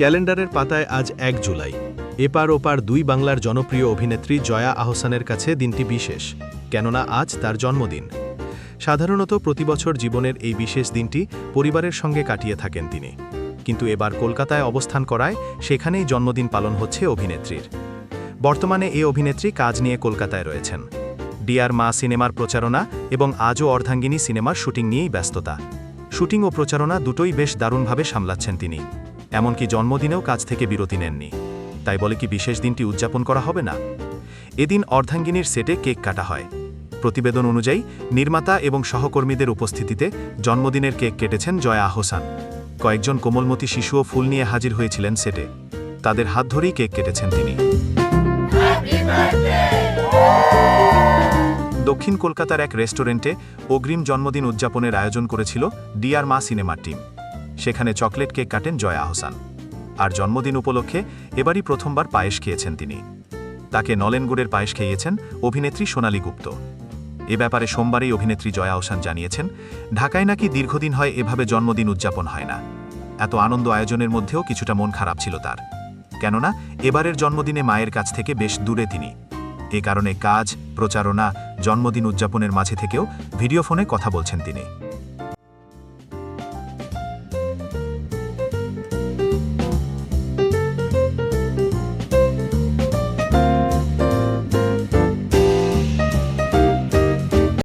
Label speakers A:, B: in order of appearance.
A: ক্যালেন্ডারের পাতায় আজ এক জুলাই। এপার ওপার দুই বাংলার জনপ্রিয় অভিনেত্রী জয়া আহসানের কাছে দিনটি বিশেষ, কেননা আজ তার জন্মদিন। সাধারণত প্রতিবছর জীবনের এই বিশেষ দিনটি পরিবারের সঙ্গে কাটিয়ে থাকেন তিনি। কিন্তু এবার কলকাতায় অবস্থান করায় সেখানেই জন্মদিন পালন হচ্ছে অভিনেত্রীর। বর্তমানে এই অভিনেত্রী কাজ নিয়ে কলকাতায় রয়েছেন। ডিয়ার মা সিনেমার প্রচারণা এবং আজও অর্ধাঙ্গিনী সিনেমার শুটিং নিয়েই ব্যস্ততা। শুটিং ও প্রচারণা দুটোই বেশ দারুণভাবে সামলাচ্ছেন তিনি। এমনকি জন্মদিনেও কাজ থেকে বিরতি নেননি। তাই বলে কি বিশেষ দিনটি উদযাপন করা হবে না? এদিন অর্ধাঙ্গিনীর সেটে কেক কাটা হয়। প্রতিবেদন অনুযায়ী, নির্মাতা এবং সহকর্মীদের উপস্থিতিতে জন্মদিনের কেক কেটেছেন জয়া আহসান। কয়েকজন কোমলমতি শিশুও ফুল নিয়ে হাজির হয়েছিলেন সেটে। তাদের হাত ধরেই কেক কেটেছেন তিনি। দক্ষিণ কলকাতার এক রেস্টুরেন্টে অগ্রিম জন্মদিন উদযাপনের আয়োজন করেছিল ডিআর মা সিনেমার টিম। সেখানে চকলেট কেক কাটেন জয়া আহসান। আর জন্মদিন উপলক্ষে এবারই প্রথমবার পায়েস খেয়েছেন তিনি। তাকে নলেনগুড়ের পায়েস খেয়েছেন অভিনেত্রী সোনালী গুপ্ত। এ ব্যাপারে সোমবারেই অভিনেত্রী জয়া আহসান জানিয়েছেন, ঢাকায় নাকি দীর্ঘদিন হয় এভাবে জন্মদিন উদযাপন হয় না। এত আনন্দ আয়োজনের মধ্যেও কিছুটা মন খারাপ ছিল তার। কেননা, এবারের জন্মদিনে মায়ের কাছ থেকে বেশ দূরে তিনি। এ কারণে কাজ, প্রচারণা, জন্মদিন উদযাপনের মাঝে থেকেও ভিডিও ফোনে কথা বলছেন তিনি।